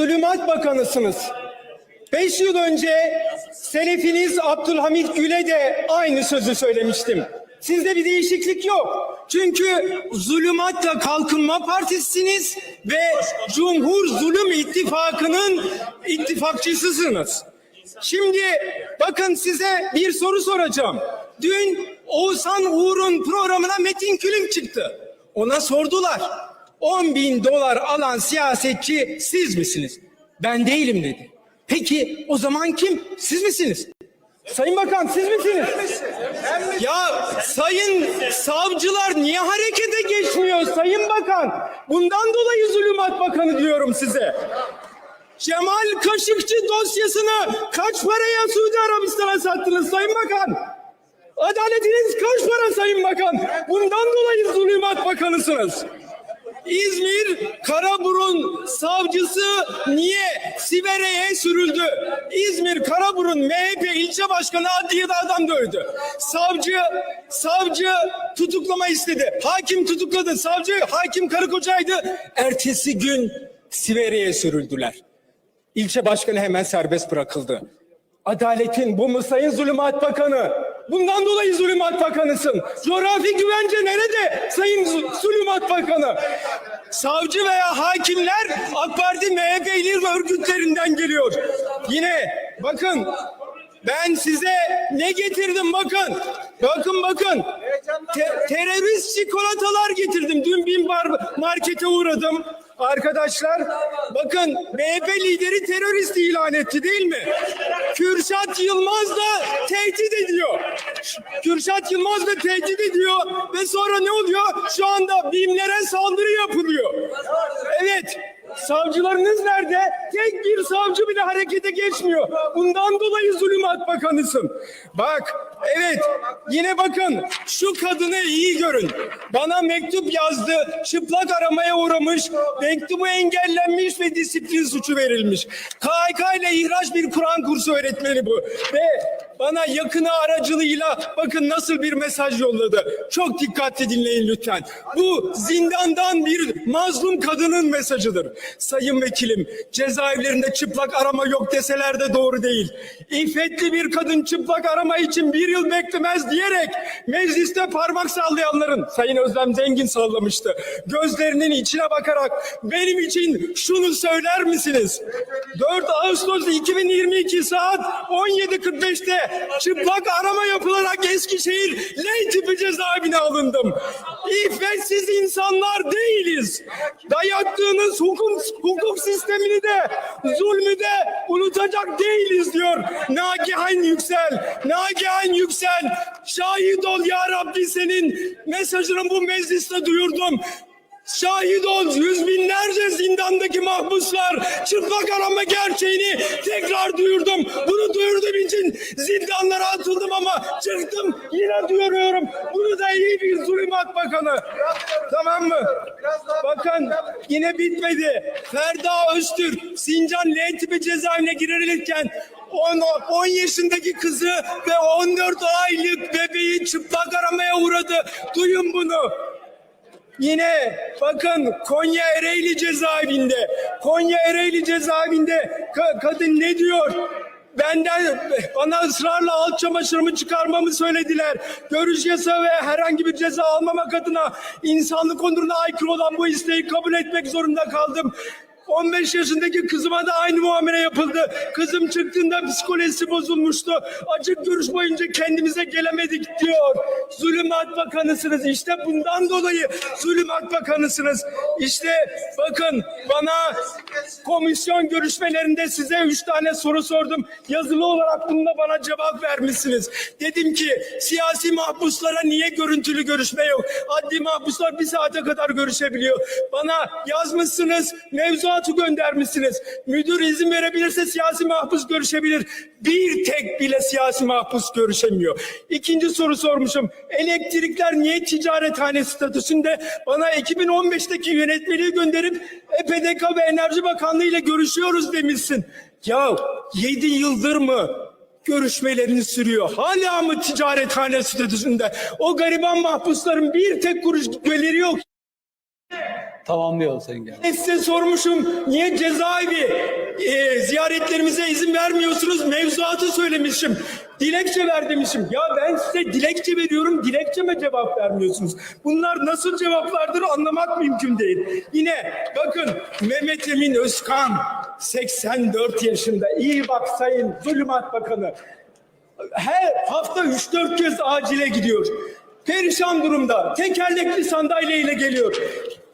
zulümat bakanısınız. Beş yıl önce selefiniz Abdülhamit Gül'e de aynı sözü söylemiştim. Sizde bir değişiklik yok. Çünkü zulümatla kalkınma partisisiniz ve Cumhur Zulüm İttifakı'nın ittifakçısısınız. Şimdi bakın size bir soru soracağım. Dün Oğuzhan Uğur'un programına Metin Külünk çıktı. Ona sordular. 10 bin dolar alan siyasetçi siz misiniz? Ben değilim dedi. Peki o zaman kim? Siz misiniz? Sayın Bakan siz misiniz? Ya sayın savcılar niye harekete geçmiyor Sayın Bakan? Bundan dolayı Zulümat Bakanı diyorum size. Cemal Kaşıkçı dosyasını kaç paraya Suudi Arabistan'a sattınız Sayın Bakan? Adaletiniz kaç para Sayın Bakan? Bundan dolayı Zulümat Bakanısınız. İzmir Karaburun savcısı niye Sivere'ye sürüldü? İzmir Karaburun MHP ilçe başkanı adliyede adam dövdü. Savcı savcı tutuklama istedi. Hakim tutukladı. Savcı hakim karı kocaydı. Ertesi gün Sivere'ye sürüldüler. İlçe başkanı hemen serbest bırakıldı. Adaletin bu mu Sayın Zulümat Bakanı? Bundan dolayı Zulümat Bakanısın. Coğrafi güvence nerede Sayın Zul- Zulümat Bakanı? Savcı veya hakimler AK Parti MHP'li örgütlerinden geliyor. Yine bakın ben size ne getirdim bakın. Bakın bakın. Te- terörist çikolatalar getirdim. Dün bin bar markete uğradım. Arkadaşlar bakın MHP lideri terörist ilan etti değil mi? Kürşat Yılmaz da tehdit ediyor. Kürşat Yılmaz da tehdit ediyor ve sonra ne oluyor? Şu anda BİM'lere saldırı yapılıyor. Evet Savcılarınız nerede? Tek bir savcı bile harekete geçmiyor. Bundan dolayı Zulümat Bakanısın. Bak, evet, yine bakın şu kadını iyi görün. Bana mektup yazdı, çıplak aramaya uğramış, mektubu engellenmiş ve disiplin suçu verilmiş. KHK ile ihraç bir Kur'an kursu öğretmeni bu. Ve bana yakını aracılığıyla bakın nasıl bir mesaj yolladı. Çok dikkatli dinleyin lütfen. Bu zindandan bir mazlum kadının mesajıdır. Sayın vekilim, cezaevlerinde çıplak arama yok deseler de doğru değil. İffetli bir kadın çıplak arama için bir yıl beklemez diyerek mecliste parmak sallayanların, Sayın Özlem Zengin sallamıştı. Gözlerinin içine bakarak benim için şunu söyler misiniz? 4 Ağustos 2022 saat 17.45'te çıplak arama yapılarak Eskişehir L tipi cezaevine alındım. İffetsiz insanlar değiliz. Dayattığınız hukum, hukuk sistemini de zulmü de unutacak değiliz diyor Nagihan Yüksel. Nagihan Yüksel şahit ol ya Rabbi senin mesajını bu mecliste duyurdum. Şahit ol yüz binlerce zindandaki mahpuslar çıplak arama gerçeğini tekrar duyurdum. Bunu duyurduğum için zindanlara atıldım ama çıktım yine duyuruyorum. Bunu da iyi bir zulümat bakanı. Tamam mı? Bakın yine bitmedi. Ferda Öztürk Sincan L tipi cezaevine girilirken 10, 10 yaşındaki kızı ve 14 aylık bebeği çıplak aramaya uğradı. Duyun bunu. Yine bakın Konya Ereğli cezaevinde. Konya Ereğli cezaevinde ka- kadın ne diyor? Benden bana ısrarla alt çamaşırımı çıkarmamı söylediler. Görüş yasağı ve herhangi bir ceza almamak adına insanlık onuruna aykırı olan bu isteği kabul etmek zorunda kaldım. 15 yaşındaki kızıma da aynı muamele yapıldı. Kızım çıktığında psikolojisi bozulmuştu. Açık görüş kendimize gelemedik diyor. Zulümat bakanısınız. İşte bundan dolayı zulümat bakanısınız. İşte bakın bana komisyon görüşmelerinde size üç tane soru sordum. Yazılı olarak bununla bana cevap vermişsiniz. Dedim ki siyasi mahpuslara niye görüntülü görüşme yok? Adli mahpuslar bir saate kadar görüşebiliyor. Bana yazmışsınız, mevzuatı göndermişsiniz. Müdür izin verebilirse siyasi mahpus görüşebilir. Bir tek bile siyasi mahpus görüşemiyor. İkinci soru sormuşum. Elektrikler niye ticarethane statüsünde? Bana 2015'teki yönetmeliği gönderip EPDK ve Enerji Bakanlığı ile görüşüyoruz demişsin. Ya 7 yıldır mı görüşmelerini sürüyor. Hala mı ticarethane statüsünde? O gariban mahpusların bir tek kuruş geliri yok. Tamamlayalım Sayın Genel. Size sormuşum niye cezaevi e, ziyaretlerimize izin vermiyorsunuz? Mevzuatı söylemişim. Dilekçe ver demişim. Ya ben size dilekçe veriyorum. Dilekçeme cevap vermiyorsunuz. Bunlar nasıl cevaplardır anlamak mümkün değil. Yine bakın Mehmet Emin Özkan 84 yaşında. İyi bak Sayın Zulümat Bakanı her hafta 3-4 kez acile gidiyor. Perişan durumda. Tekerlekli sandalyeyle geliyor.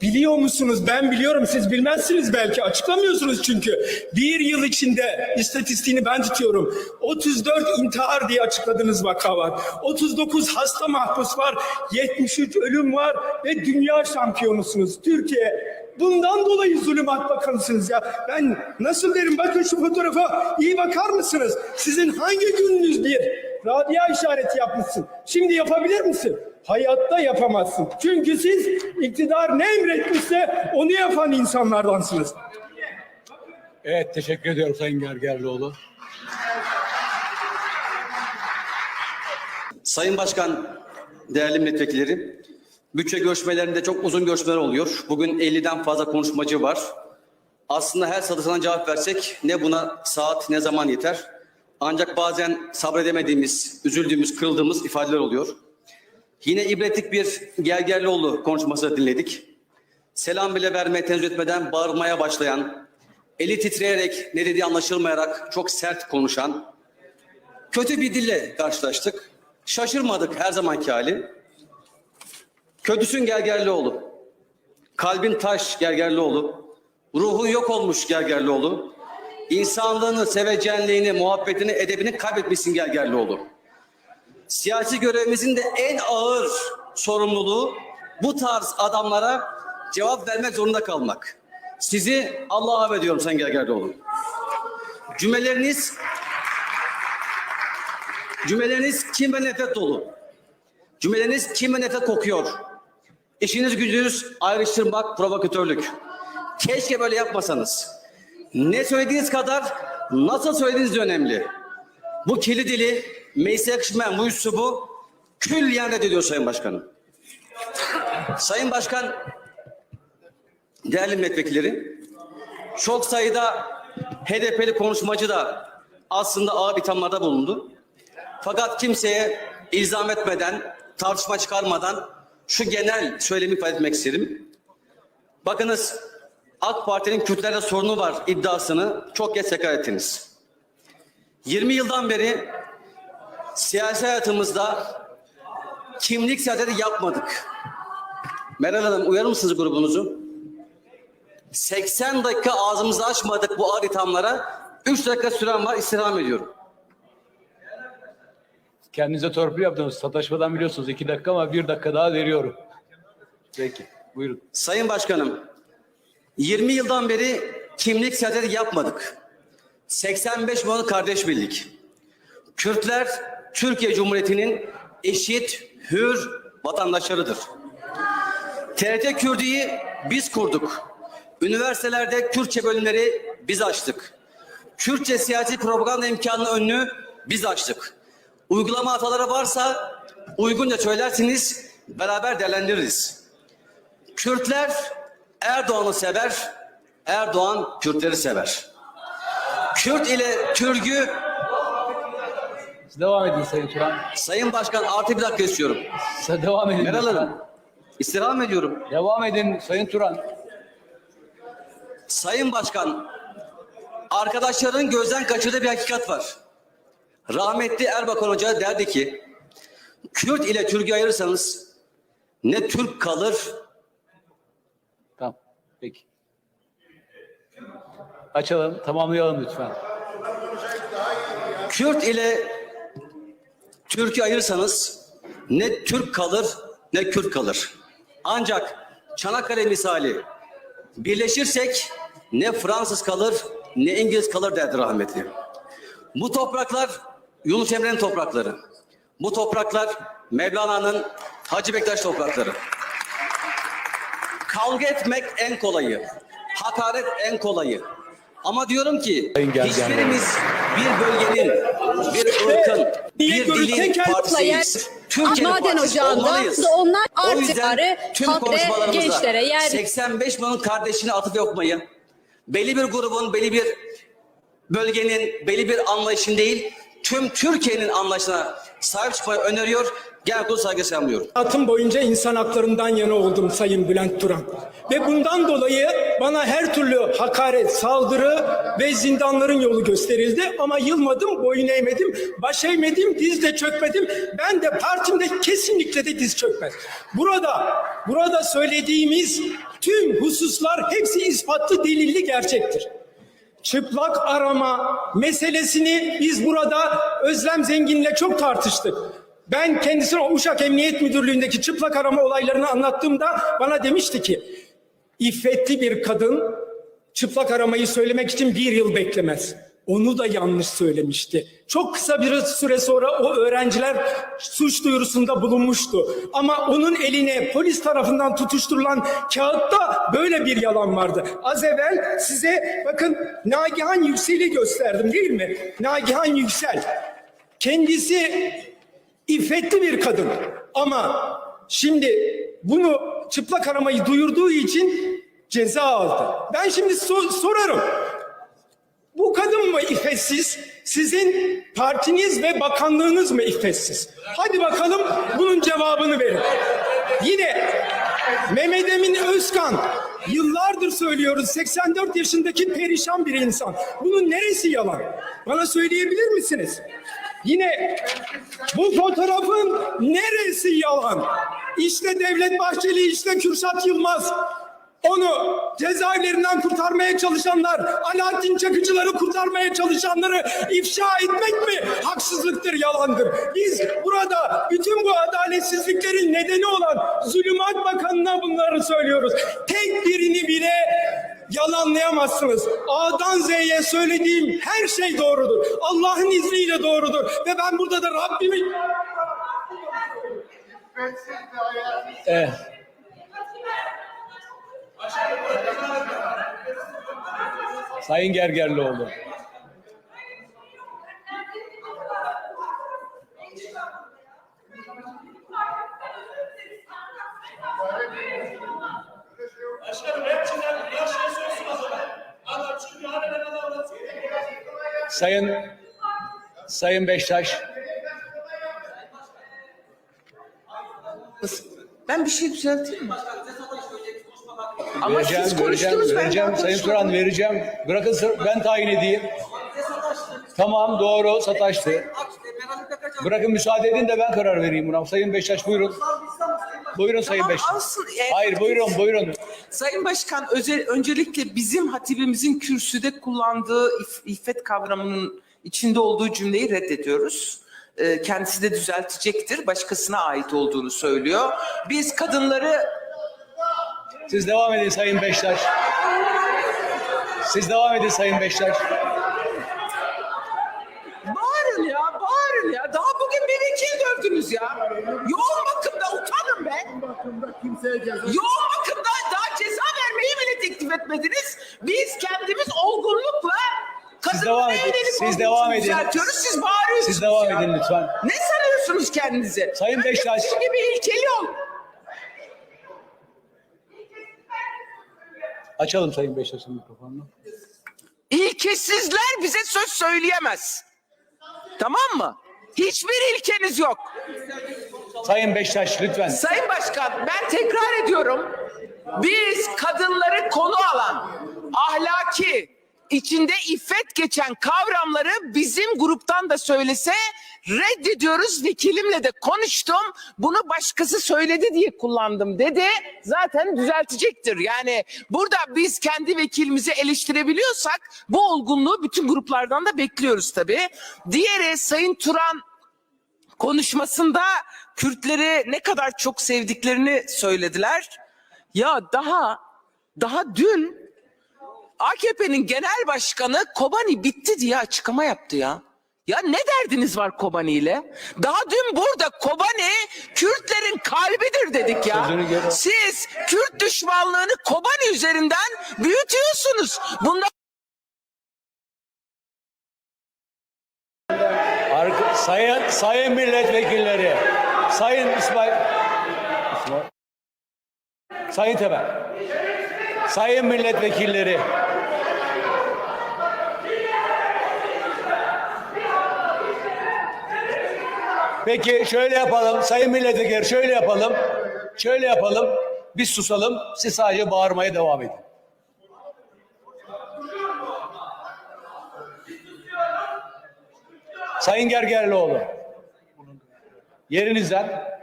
Biliyor musunuz? Ben biliyorum. Siz bilmezsiniz belki. Açıklamıyorsunuz çünkü. Bir yıl içinde istatistiğini ben tutuyorum. 34 intihar diye açıkladığınız vaka var. 39 hasta mahpus var. 73 ölüm var. Ve dünya şampiyonusunuz. Türkiye Bundan dolayı zulümat bakanısınız ya. Ben nasıl derim bakın şu fotoğrafa iyi bakar mısınız? Sizin hangi gününüz bir Rabia işareti yapmışsın. Şimdi yapabilir misin? Hayatta yapamazsın. Çünkü siz iktidar ne emretmişse onu yapan insanlardansınız. Evet teşekkür ediyorum Sayın Gergerlioğlu. Sayın Başkan, değerli milletvekilleri, bütçe görüşmelerinde çok uzun görüşmeler oluyor. Bugün 50'den fazla konuşmacı var. Aslında her satırına cevap versek ne buna saat ne zaman yeter. Ancak bazen sabredemediğimiz, üzüldüğümüz, kırıldığımız ifadeler oluyor. Yine ibretlik bir Gergerlioğlu konuşması dinledik. Selam bile vermeye tenezzül etmeden bağırmaya başlayan, eli titreyerek ne dediği anlaşılmayarak çok sert konuşan, kötü bir dille karşılaştık. Şaşırmadık her zamanki hali. Kötüsün Gergerlioğlu. Kalbin taş Gergerlioğlu. Ruhun yok olmuş Gergerlioğlu. İnsanlığını, sevecenliğini, muhabbetini, edebini kaybetmişsin Gergerlioğlu. Siyasi görevimizin de en ağır sorumluluğu bu tarz adamlara cevap vermek zorunda kalmak. Sizi Allah'a havale ediyorum Sayın Gergerlioğlu. Cümleleriniz Cümleleriniz kim ve nefret dolu. Cümleleriniz kim ve nefret kokuyor. İşiniz gücünüz ayrıştırmak, provokatörlük. Keşke böyle yapmasanız. Ne söylediğiniz kadar nasıl söylediğiniz de önemli. Bu kirli dili, meclise yakışmayan bu üslubu külliyen reddediyor Sayın Başkanım. Sayın Başkan, değerli milletvekilleri, çok sayıda HDP'li konuşmacı da aslında ağır ithamlarda bulundu. Fakat kimseye ilzam etmeden, tartışma çıkarmadan şu genel söylemi ifade etmek isterim. Bakınız AK Parti'nin Kürtlerle sorunu var iddiasını çok geç tekrar ettiniz. 20 yıldan beri siyasi hayatımızda kimlik siyaseti yapmadık. Meral Hanım uyarır mısınız grubunuzu? 80 dakika ağzımızı açmadık bu ağır ithamlara. 3 dakika süren var istirham ediyorum. Kendinize torpil yaptınız. Sataşmadan biliyorsunuz iki dakika ama bir dakika daha veriyorum. Peki buyurun. Sayın Başkanım, 20 yıldan beri kimlik siyaseti yapmadık. 85 milyon kardeş bildik. Kürtler Türkiye Cumhuriyeti'nin eşit, hür vatandaşlarıdır. TRT Kürdi'yi biz kurduk. Üniversitelerde Kürtçe bölümleri biz açtık. Kürtçe siyasi propaganda imkanının önünü biz açtık. Uygulama hataları varsa uygunca söylersiniz, beraber değerlendiririz. Kürtler Erdoğan'ı sever, Erdoğan Kürtleri sever. Kürt ile Türk'ü devam edin Sayın Turan. Sayın Başkan artı bir dakika istiyorum. Devam edin. Meral. Hanım, istirham ediyorum. Devam edin Sayın Turan. Sayın Başkan, arkadaşların gözden kaçırdığı bir hakikat var. Rahmetli Erbakan Hoca derdi ki, Kürt ile Türk'ü ayırırsanız ne Türk kalır. Peki. Açalım, tamamlayalım lütfen. Kürt ile Türk'ü ayırırsanız ne Türk kalır ne Kürt kalır. Ancak Çanakkale misali birleşirsek ne Fransız kalır ne İngiliz kalır derdi rahmetli. Bu topraklar Yunus Emre'nin toprakları. Bu topraklar Mevlana'nın Hacı Bektaş toprakları. Kavga etmek en kolayı. Hakaret en kolayı. Ama diyorum ki hiçbirimiz bir bölgenin, bir ırkın, bir dilin tekel- partisiyiz. Türkiye'nin Maden ocağında da onlar O artık tüm konuşmalarımızda gençlere yer- 85 milyonun kardeşine atıf yapmayı, belli bir grubun, belli bir bölgenin, belli bir anlayışın değil, tüm Türkiye'nin anlayışına sahip çıkmayı öneriyor. Kurulu saygı selamlıyorum. Hayatım boyunca insan haklarından yana oldum Sayın Bülent Turan. Ve bundan dolayı bana her türlü hakaret, saldırı ve zindanların yolu gösterildi. Ama yılmadım, boyun eğmedim, baş eğmedim, diz de çökmedim. Ben de partimde kesinlikle de diz çökmez. Burada, burada söylediğimiz tüm hususlar hepsi ispatlı, delilli, gerçektir. Çıplak arama meselesini biz burada Özlem Zengin'le çok tartıştık. Ben kendisine Uşak Emniyet Müdürlüğü'ndeki çıplak arama olaylarını anlattığımda bana demişti ki iffetli bir kadın çıplak aramayı söylemek için bir yıl beklemez. Onu da yanlış söylemişti. Çok kısa bir süre sonra o öğrenciler suç duyurusunda bulunmuştu. Ama onun eline polis tarafından tutuşturulan kağıtta böyle bir yalan vardı. Az evvel size bakın Nagihan Yüksel'i gösterdim değil mi? Nagihan Yüksel. Kendisi iffetli bir kadın ama şimdi bunu çıplak aramayı duyurduğu için ceza aldı. Ben şimdi so- sorarım. Bu kadın mı iffetsiz? Sizin partiniz ve bakanlığınız mı iffetsiz? Hadi bakalım bunun cevabını verin. Yine Mehmet Emin Özkan yıllardır söylüyoruz 84 yaşındaki perişan bir insan. Bunun neresi yalan? Bana söyleyebilir misiniz? Yine bu fotoğrafın neresi yalan? İşte Devlet Bahçeli, işte Kürşat Yılmaz. Onu cezaevlerinden kurtarmaya çalışanlar, Alaaddin Çakıcıları kurtarmaya çalışanları ifşa etmek mi haksızlıktır, yalandır? Biz burada bütün bu adaletsizliklerin nedeni olan Zulümat Bakanı'na bunları söylüyoruz. Tek birini bile yalanlayamazsınız. A'dan Z'ye söylediğim her şey doğrudur. Allah'ın izniyle doğrudur. Ve ben burada da Rabbimi Evet. Sayın Gergerlioğlu. Başkanım Sayın Sayın Beştaş. Ben bir şey düzelteyim mi? Ama Vereceğim, siz vereceğim, ben vereceğim. daha Sayın. Turan vereceğim. Bırakın sır- ben tayin edeyim. Tamam doğru sataştı. Bırakın müsaade edin de ben karar vereyim buna. Sayın Beştaş buyurun. Buyurun Sayın Beştaş. Hayır buyurun buyurun. Sayın Başkan özel, öncelikle bizim hatibimizin kürsüde kullandığı if- iffet kavramının içinde olduğu cümleyi reddediyoruz. Ee, kendisi de düzeltecektir. Başkasına ait olduğunu söylüyor. Biz kadınları Siz devam edin Sayın Beştaş. Siz devam edin Sayın Beştaş. Bağırın ya, bağırın ya. Daha bugün beni ikiye dövdünüz ya. Yoğun bakımda utanın be. Yoğun bakımda daha ceza vermeyi bile teklif etmediniz. Biz kendimiz olgunlukla Siz devam edin, siz devam edin. düzeltiyoruz. Siz bağırıyorsunuz Siz devam ya. edin lütfen. Ne sanıyorsunuz kendinizi? Sayın Önce Beşiktaş. Sizin gibi ilkeli ol. Açalım Sayın Beştaş'ın mikrofonunu. İlkesizler bize söz söyleyemez. Tamam mı? Hiçbir ilkeniz yok. Sayın Beştaş lütfen. Sayın Başkan ben tekrar ediyorum. Biz kadınları konu alan ahlaki içinde iffet geçen kavramları bizim gruptan da söylese reddediyoruz. Vekilimle de konuştum. Bunu başkası söyledi diye kullandım dedi. Zaten düzeltecektir. Yani burada biz kendi vekilimizi eleştirebiliyorsak bu olgunluğu bütün gruplardan da bekliyoruz tabii. Diğeri Sayın Turan konuşmasında Kürtleri ne kadar çok sevdiklerini söylediler. Ya daha daha dün AKP'nin genel başkanı Kobani bitti diye açıklama yaptı ya. Ya ne derdiniz var Kobani ile? Daha dün burada Kobani Kürtlerin kalbidir dedik ya. Siz Kürt düşmanlığını Kobani üzerinden büyütüyorsunuz. Bunda Arka- sayın sayın milletvekilleri, sayın İsmail Sayın Temel, sayın milletvekilleri, Peki şöyle yapalım, sayın milletvekilleri şöyle yapalım, şöyle yapalım, biz susalım, siz sadece bağırmaya devam edin. Sayın Gergerlioğlu. Yerinizden.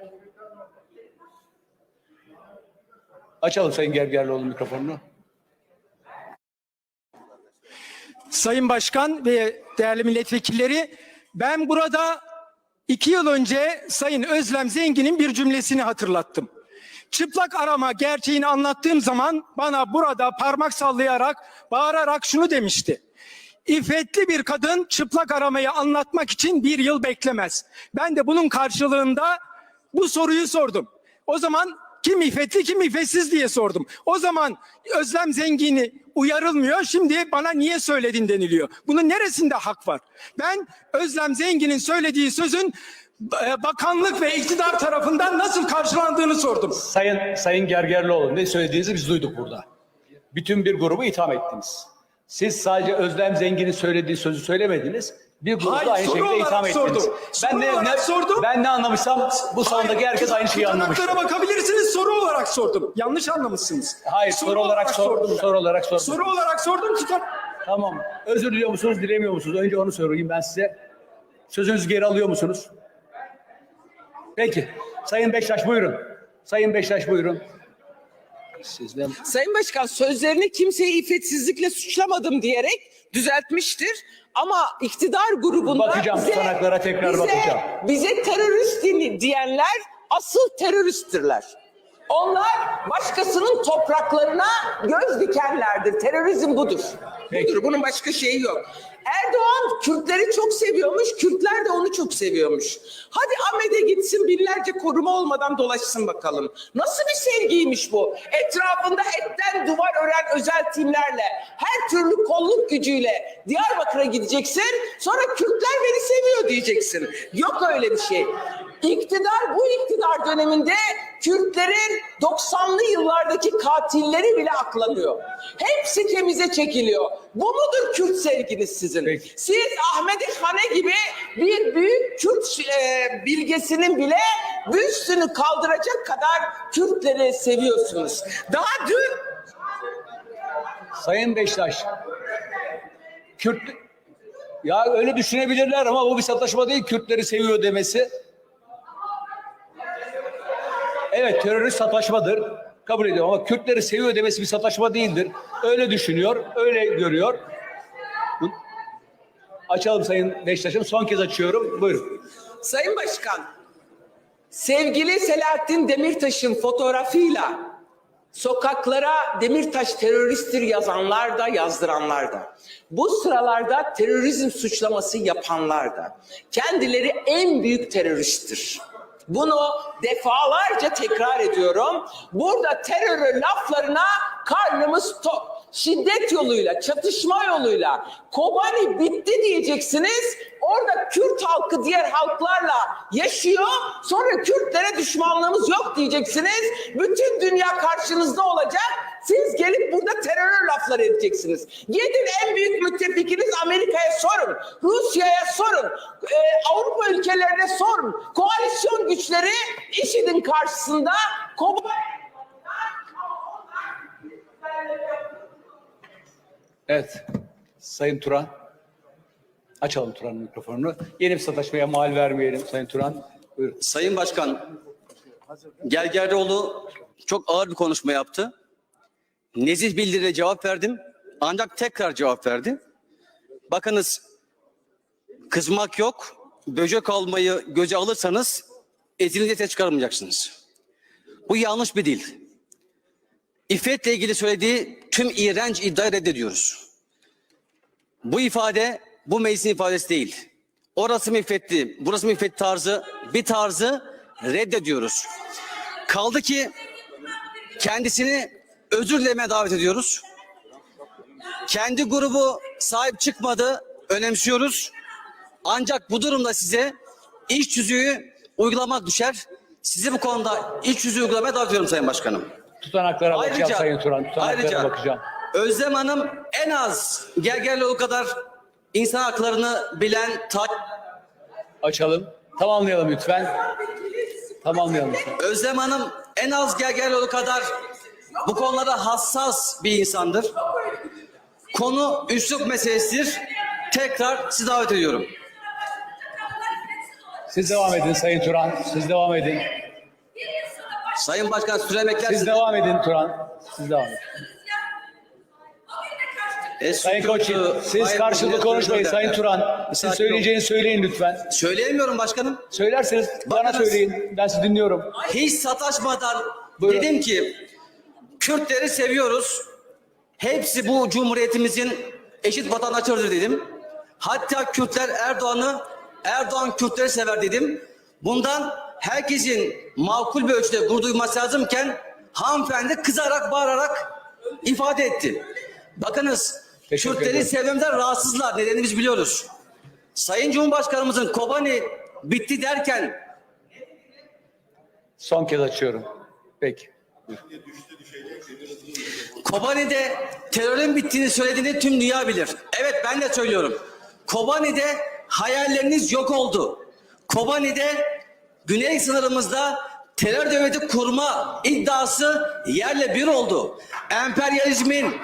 Açalım Sayın Gergerlioğlu mikrofonunu. Sayın Başkan ve değerli milletvekilleri ben burada iki yıl önce Sayın Özlem Zengin'in bir cümlesini hatırlattım. Çıplak arama gerçeğini anlattığım zaman bana burada parmak sallayarak, bağırarak şunu demişti. İffetli bir kadın çıplak aramayı anlatmak için bir yıl beklemez. Ben de bunun karşılığında bu soruyu sordum. O zaman kim iffetli kim iffetsiz diye sordum. O zaman Özlem Zengin'i uyarılmıyor. Şimdi bana niye söyledin deniliyor. Bunun neresinde hak var? Ben Özlem Zengin'in söylediği sözün e, bakanlık ve iktidar tarafından nasıl karşılandığını sordum. Sayın Sayın Gergerlioğlu ne söylediğinizi biz duyduk burada. Bütün bir grubu itham ettiniz. Siz sadece Özlem Zengin'in söylediği sözü söylemediniz. Bir da aynı soru şekilde olarak itham ettiniz. sordum. Ben Soru ne, sordum. ben ne anlamışsam bu salondaki herkes aynı şeyi anlamış. Tutanaklara bakabilirsiniz soru olarak sordum. Yanlış anlamışsınız. Hayır soru, olarak sor, sordum ben. soru olarak sor. Soru olarak sordum tutan. Tamam. Özür diliyor musunuz, dilemiyor musunuz? Önce onu sorayım ben size. Sözünüzü geri alıyor musunuz? Peki. Sayın Beştaş buyurun. Sayın Beştaş buyurun. Sizden Sayın Başkan sözlerini kimseyi iffetsizlikle suçlamadım diyerek düzeltmiştir. Ama iktidar grubunda Bakacağım, tutanaklara tekrar bakacağım. Bize terörist diyenler asıl teröristtirler. Onlar başkasının topraklarına göz dikenlerdir. Terörizm budur. Peki. Budur. Bunun başka şeyi yok. Erdoğan Kürtleri çok seviyormuş. Kürtler de onu çok seviyormuş. Hadi Ahmet'e gitsin binlerce koruma olmadan dolaşsın bakalım. Nasıl bir sevgiymiş bu? Etrafında etten duvar ören özel timlerle, her türlü kolluk gücüyle Diyarbakır'a gideceksin. Sonra Kürtler beni seviyor diyeceksin. Yok öyle bir şey. İktidar bu iktidar döneminde Kürtlerin 90'lı yıllardaki katilleri bile aklanıyor. Hepsi temize çekiliyor. Bu mudur Kürt sevginiz sizin? Peki. Siz Ahmet Hane gibi bir büyük Kürt e, bilgesinin bile büstünü kaldıracak kadar Kürtleri seviyorsunuz. Daha dün Sayın Beştaş. Kürt ya öyle düşünebilirler ama bu bir sataşma değil Kürtleri seviyor demesi. Evet terörist sataşmadır. Kabul ediyorum ama Kürtleri seviyor demesi bir sataşma değildir. Öyle düşünüyor, öyle görüyor. Açalım Sayın Beştaş'ım. Son kez açıyorum. Buyurun. Sayın Başkan, sevgili Selahattin Demirtaş'ın fotoğrafıyla sokaklara Demirtaş teröristtir yazanlar da yazdıranlar da, bu sıralarda terörizm suçlaması yapanlar da kendileri en büyük teröristtir. Bunu defalarca tekrar ediyorum. Burada terör laflarına karnımız tok. Şiddet yoluyla, çatışma yoluyla Kobani bitti diyeceksiniz. Orada Kürt halkı diğer halklarla yaşıyor. Sonra Kürtlere düşmanlığımız yok diyeceksiniz. Bütün dünya karşınızda olacak. Siz gelip burada terör lafları edeceksiniz. Gidin en büyük müttefikiniz Amerika'ya sorun. Rusya'ya sorun. Ee, Avrupa ülkelerine sorun. Koalisyon güçleri IŞİD'in karşısında Kobani Evet. Sayın Turan. Açalım Turan'ın mikrofonunu. Yeni bir sataşmaya mal vermeyelim Sayın Turan. Buyurun. Sayın Başkan, Gergerlioğlu çok ağır bir konuşma yaptı. Nezih bildiriye cevap verdim. Ancak tekrar cevap verdi. Bakınız, kızmak yok. Böcek almayı göze alırsanız ezilinde ses çıkarmayacaksınız. Bu yanlış bir dil. İffetle ilgili söylediği tüm iğrenç iddiayı reddediyoruz. Bu ifade bu meclisin ifadesi değil. Orası mı iffetli, burası iffet tarzı, bir tarzı reddediyoruz. Kaldı ki kendisini özür dilemeye davet ediyoruz. Kendi grubu sahip çıkmadı, önemsiyoruz. Ancak bu durumda size iç yüzüğü uygulamak düşer. Sizi bu konuda iç yüzüğü uygulamaya davet ediyorum Sayın Başkanım. Tutanaklara bakacağım Sayın Turan. Tutanaklara ayrıca bakacağım. Özlem Hanım en az Gergerlioğlu kadar insan haklarını bilen ta- Açalım. Tamamlayalım lütfen. Tamamlayalım. Özlem Hanım en az Gergerlioğlu kadar bu konularda hassas bir insandır. Konu üslup meselesidir. Tekrar sizi davet ediyorum. Siz devam edin Sayın Turan. Siz devam edin. Sayın Başkan süre Siz beklersiniz. devam edin Turan. Siz devam edin. E, Sayın Koçin, siz Hayır, karşılıklı konuşmayın. Sayın Turan. Siz sakin söyleyeceğinizi söyleyin lütfen. Söyleyemiyorum başkanım. Söylerseniz bana Bakınız. söyleyin. Ben sizi dinliyorum. Hiç sataşmadan Buyurun. dedim ki Kürtleri seviyoruz. Hepsi bu cumhuriyetimizin eşit vatandaşlarıdır dedim. Hatta Kürtler Erdoğan'ı, Erdoğan Kürtleri sever dedim. Bundan herkesin makul bir ölçüde gurur duyması lazımken hanımefendi kızarak bağırarak ifade etti. Bakınız Kürtleri sevmemden rahatsızlar. Nedenini biz biliyoruz. Sayın Cumhurbaşkanımızın Kobani bitti derken Son kez açıyorum. Peki. Kobani'de terörün bittiğini söylediğini tüm dünya bilir. Evet ben de söylüyorum. Kobani'de hayalleriniz yok oldu. Kobani'de güney sınırımızda terör devleti kurma iddiası yerle bir oldu. Emperyalizmin,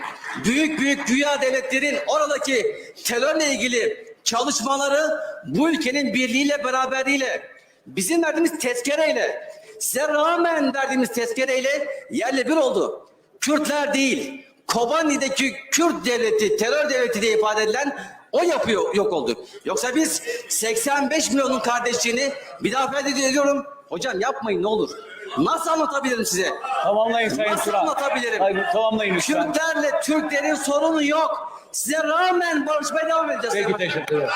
büyük büyük güya devletlerin oradaki terörle ilgili çalışmaları bu ülkenin birliğiyle beraberliğiyle bizim verdiğimiz tezkereyle size rağmen verdiğimiz tezkereyle yerle bir oldu. Kürtler değil, Kobani'deki Kürt devleti, terör devleti diye ifade edilen o yapıyor yok oldu. Yoksa biz 85 milyonun kardeşliğini bir daha ifade ediyorum. Hocam yapmayın ne olur. Nasıl anlatabilirim size? Tamamlayın Sayın Nasıl Turan. anlatabilirim? Hayır, tamamlayın lütfen. Kürtlerle Türklerin sorunu yok. Size rağmen barışmaya devam edeceğiz. Peki teşekkür ederim.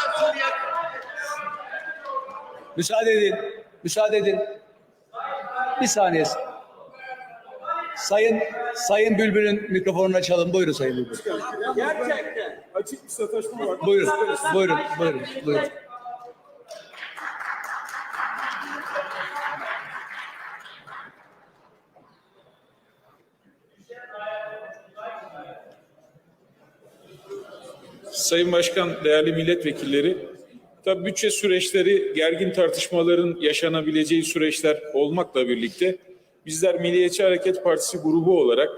Müsaade edin. Müsaade edin. Bir saniye. Sayın Sayın Bülbül'ün mikrofonunu açalım. Buyurun Sayın Bülbül. Gerçekten. Açık bir sataşma var. Buyurun. Buyurun. Buyurun. Buyurun. Sayın Başkan, değerli milletvekilleri, tabii bütçe süreçleri gergin tartışmaların yaşanabileceği süreçler olmakla birlikte bizler Milliyetçi Hareket Partisi grubu olarak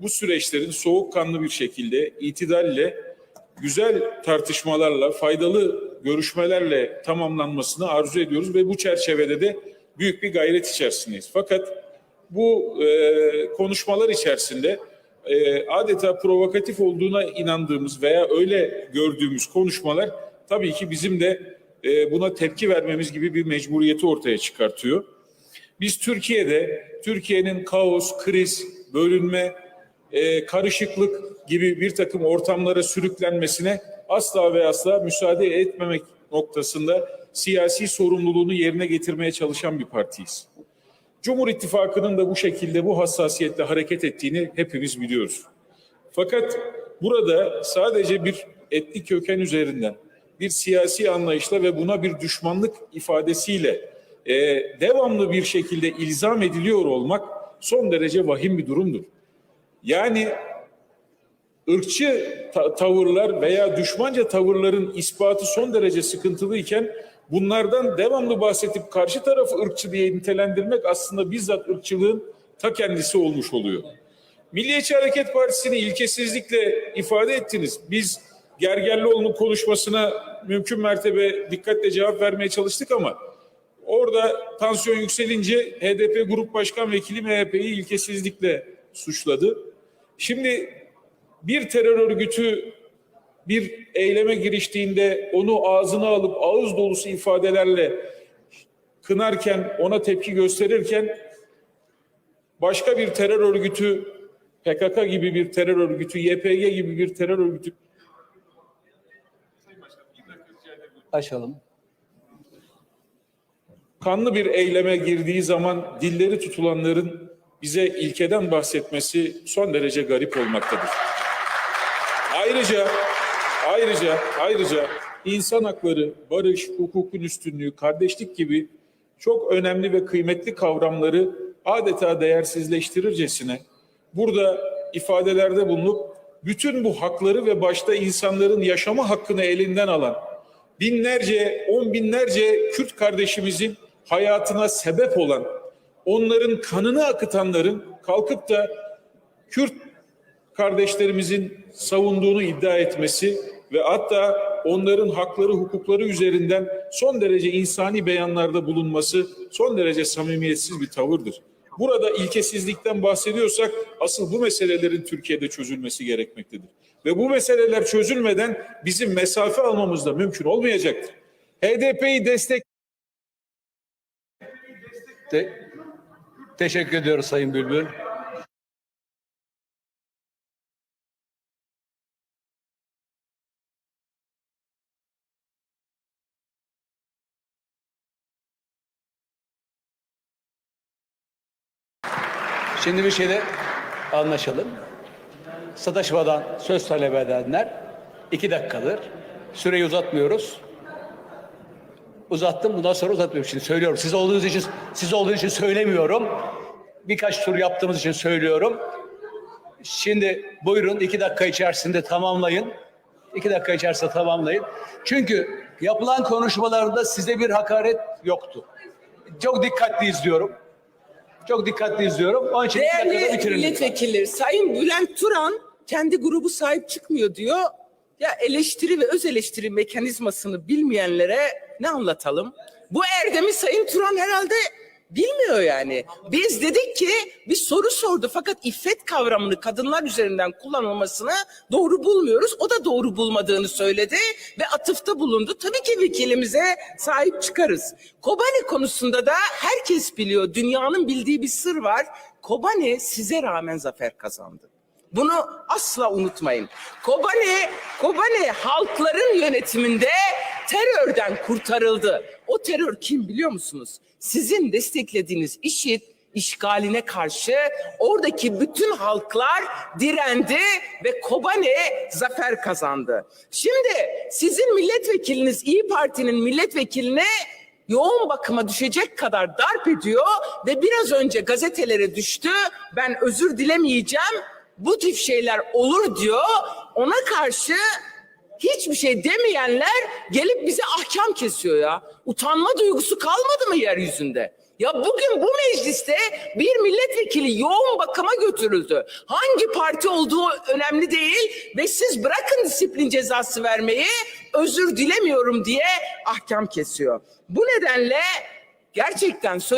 bu süreçlerin soğukkanlı bir şekilde, itidalle, güzel tartışmalarla, faydalı görüşmelerle tamamlanmasını arzu ediyoruz ve bu çerçevede de büyük bir gayret içerisindeyiz. Fakat bu e, konuşmalar içerisinde e, adeta provokatif olduğuna inandığımız veya öyle gördüğümüz konuşmalar tabii ki bizim de e, buna tepki vermemiz gibi bir mecburiyeti ortaya çıkartıyor. Biz Türkiye'de Türkiye'nin kaos, kriz, bölünme, e, karışıklık gibi bir takım ortamlara sürüklenmesine asla ve asla müsaade etmemek noktasında siyasi sorumluluğunu yerine getirmeye çalışan bir partiyiz. Cumhur İttifakı'nın da bu şekilde bu hassasiyetle hareket ettiğini hepimiz biliyoruz. Fakat burada sadece bir etnik köken üzerinden bir siyasi anlayışla ve buna bir düşmanlık ifadesiyle e, devamlı bir şekilde ilzam ediliyor olmak son derece vahim bir durumdur. Yani ırkçı ta- tavırlar veya düşmanca tavırların ispatı son derece sıkıntılıyken bunlardan devamlı bahsedip karşı tarafı ırkçı diye nitelendirmek aslında bizzat ırkçılığın ta kendisi olmuş oluyor. Milliyetçi Hareket Partisi'ni ilkesizlikle ifade ettiniz. Biz Gergerlioğlu'nun konuşmasına mümkün mertebe dikkatle cevap vermeye çalıştık ama orada tansiyon yükselince HDP Grup Başkan Vekili MHP'yi ilkesizlikle suçladı. Şimdi bir terör örgütü bir eyleme giriştiğinde onu ağzına alıp ağız dolusu ifadelerle kınarken, ona tepki gösterirken başka bir terör örgütü PKK gibi bir terör örgütü, YPG gibi bir terör örgütü Açalım. Kanlı bir eyleme girdiği zaman dilleri tutulanların bize ilkeden bahsetmesi son derece garip olmaktadır. Ayrıca ayrıca ayrıca insan hakları, barış, hukukun üstünlüğü, kardeşlik gibi çok önemli ve kıymetli kavramları adeta değersizleştirircesine burada ifadelerde bulunup bütün bu hakları ve başta insanların yaşama hakkını elinden alan binlerce, on binlerce Kürt kardeşimizin hayatına sebep olan, onların kanını akıtanların kalkıp da Kürt kardeşlerimizin savunduğunu iddia etmesi ve hatta onların hakları, hukukları üzerinden son derece insani beyanlarda bulunması son derece samimiyetsiz bir tavırdır. Burada ilkesizlikten bahsediyorsak asıl bu meselelerin Türkiye'de çözülmesi gerekmektedir. Ve bu meseleler çözülmeden bizim mesafe almamız da mümkün olmayacaktır. HDP'yi destek Te- teşekkür ediyoruz Sayın Bülbül. Şimdi bir şeyde anlaşalım. Sataşmadan söz talep edenler iki dakikadır. Süreyi uzatmıyoruz. Uzattım bundan sonra uzatmıyorum. Şimdi söylüyorum. Siz olduğunuz için siz olduğunuz için söylemiyorum. Birkaç tur yaptığımız için söylüyorum. Şimdi buyurun iki dakika içerisinde tamamlayın. İki dakika içerisinde tamamlayın. Çünkü yapılan konuşmalarda size bir hakaret yoktu. Çok dikkatli izliyorum. Çok dikkatli izliyorum. Onun için Değerli lütfen. milletvekilleri, Sayın Bülent Turan kendi grubu sahip çıkmıyor diyor. Ya eleştiri ve öz eleştiri mekanizmasını bilmeyenlere ne anlatalım? Bu erdemi Sayın Turan herhalde bilmiyor yani. Biz dedik ki bir soru sordu fakat iffet kavramını kadınlar üzerinden kullanılmasını doğru bulmuyoruz. O da doğru bulmadığını söyledi ve atıfta bulundu. Tabii ki vekilimize sahip çıkarız. Kobani konusunda da herkes biliyor. Dünyanın bildiği bir sır var. Kobani size rağmen zafer kazandı. Bunu asla unutmayın. Kobani, Kobani halkların yönetiminde terörden kurtarıldı. O terör kim biliyor musunuz? Sizin desteklediğiniz IŞİD işgaline karşı oradaki bütün halklar direndi ve Kobani zafer kazandı. Şimdi sizin milletvekiliniz İyi Parti'nin milletvekiline yoğun bakıma düşecek kadar darp ediyor ve biraz önce gazetelere düştü. Ben özür dilemeyeceğim. Bu tip şeyler olur diyor. Ona karşı hiçbir şey demeyenler gelip bize ahkam kesiyor ya. Utanma duygusu kalmadı mı yeryüzünde? Ya bugün bu mecliste bir milletvekili yoğun bakıma götürüldü. Hangi parti olduğu önemli değil ve siz bırakın disiplin cezası vermeyi özür dilemiyorum diye ahkam kesiyor. Bu nedenle gerçekten söz